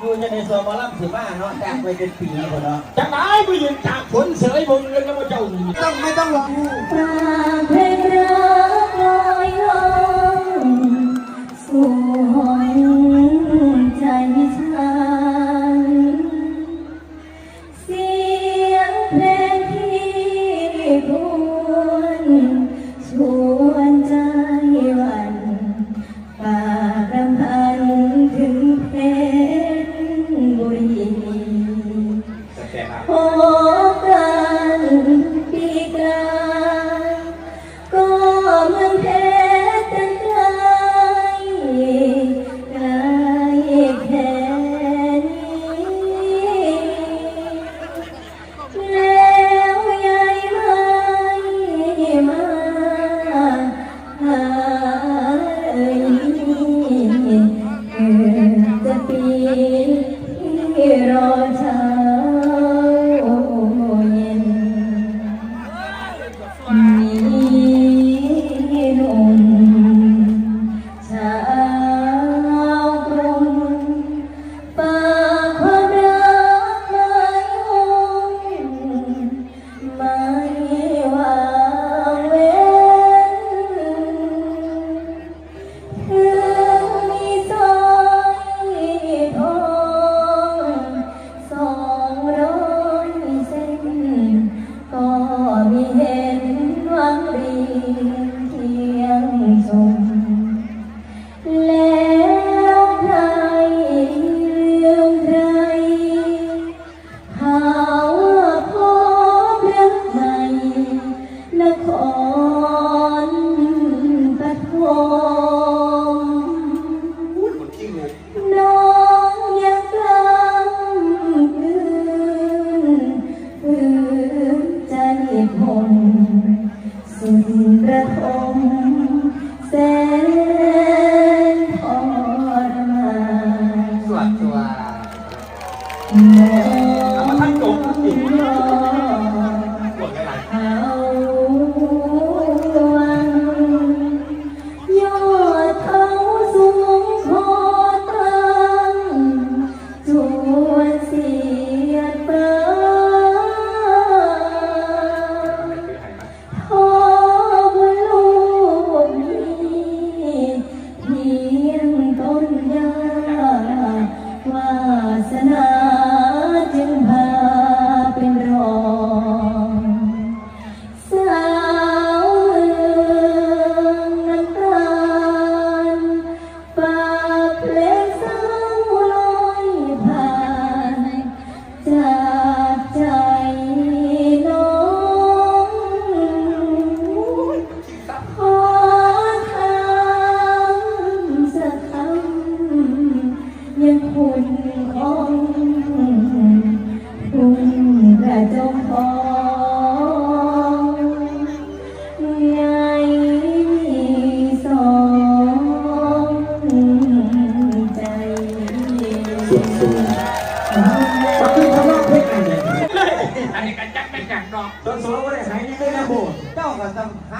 อยู่จะในส่วนหมอลำสิมาเนาะจากไปเป็นปีคนเนาะจะได้ไปยืนจากฝนเสยบงเงินแล้วมาเจ้านี่ต้องไม่ต้องร้องฝากเพลงรักลอยลงสู่ห้องใจฉันเสียงเพลงที่พวน ปีกลายก็เมืองเพชรกันไกลไกลแค่นี้แล้วยายไม่มาหาเอ่ยเกิดจะปีที่รอเช้า ดีเมอ ระจงทองไงสองใจเสียงสูงปักขึ้นคำว่าเพชรอะไรเนี่ยอันนี้กันจักเป็นจักดอกต้นโซ่ก็ได้หายนี่ไม่ได้โบเจ้าก็ต้องหา